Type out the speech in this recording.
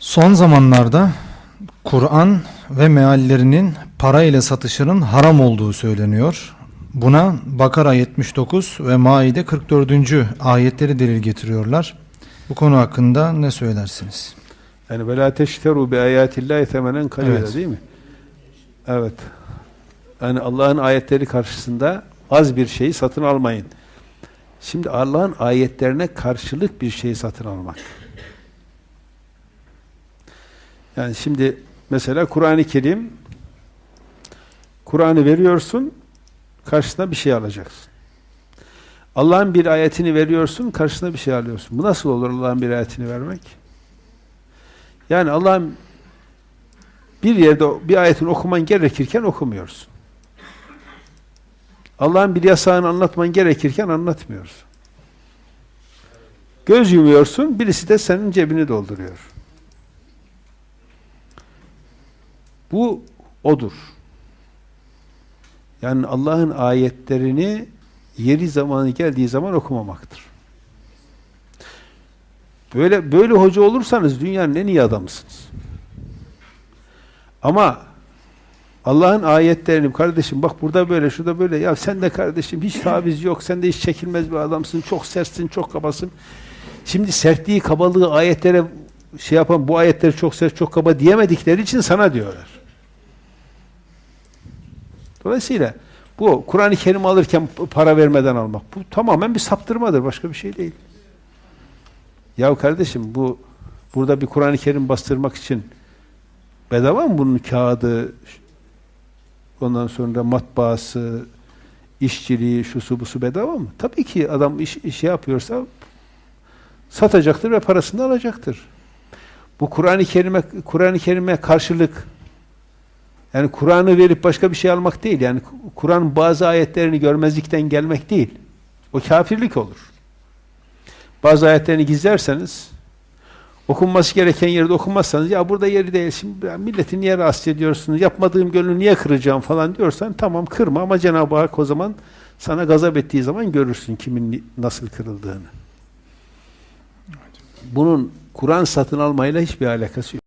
Son zamanlarda Kur'an ve meallerinin para ile satışının haram olduğu söyleniyor. Buna Bakara 79 ve Maide 44. ayetleri delil getiriyorlar. Bu konu hakkında ne söylersiniz? Yani ve la teşteru bi ayatillahi temenen kalila Evet. değil mi? Evet. Yani Allah'ın ayetleri karşısında az bir şeyi satın almayın. Şimdi Allah'ın ayetlerine karşılık bir şeyi satın almak. Yani şimdi mesela Kur'an-ı Kerim Kur'an'ı veriyorsun karşısına bir şey alacaksın. Allah'ın bir ayetini veriyorsun karşısına bir şey alıyorsun. Bu nasıl olur Allah'ın bir ayetini vermek? Yani Allah'ın bir yerde bir ayetini okuman gerekirken okumuyorsun. Allah'ın bir yasağını anlatman gerekirken anlatmıyorsun. Göz yumuyorsun, birisi de senin cebini dolduruyor. Bu odur. Yani Allah'ın ayetlerini yeri zamanı geldiği zaman okumamaktır. Böyle böyle hoca olursanız dünyanın en iyi adamısınız. Ama Allah'ın ayetlerini kardeşim bak burada böyle şurada böyle ya sen de kardeşim hiç taviz yok sen de hiç çekilmez bir adamsın çok sertsin çok kabasın. Şimdi sertliği kabalığı ayetlere şey yapan bu ayetleri çok sert çok kaba diyemedikleri için sana diyorlar. Dolayısıyla bu Kur'an-ı Kerim alırken para vermeden almak bu tamamen bir saptırmadır başka bir şey değil. Ya kardeşim bu burada bir Kur'an-ı Kerim bastırmak için bedava mı bunun kağıdı ondan sonra matbaası işçiliği şusu busu bedava mı? Tabii ki adam iş, iş yapıyorsa satacaktır ve parasını alacaktır. Bu Kur'an-ı Kerim'e Kur'an-ı Kerim'e karşılık yani Kur'an'ı verip başka bir şey almak değil. Yani Kur'an bazı ayetlerini görmezlikten gelmek değil. O kafirlik olur. Bazı ayetlerini gizlerseniz okunması gereken yerde okunmazsanız ya burada yeri değil şimdi milleti niye rahatsız ediyorsunuz yapmadığım gönlü niye kıracağım falan diyorsan tamam kırma ama Cenab-ı Hak o zaman sana gazap ettiği zaman görürsün kimin nasıl kırıldığını. Bunun Kur'an satın almayla hiçbir alakası yok.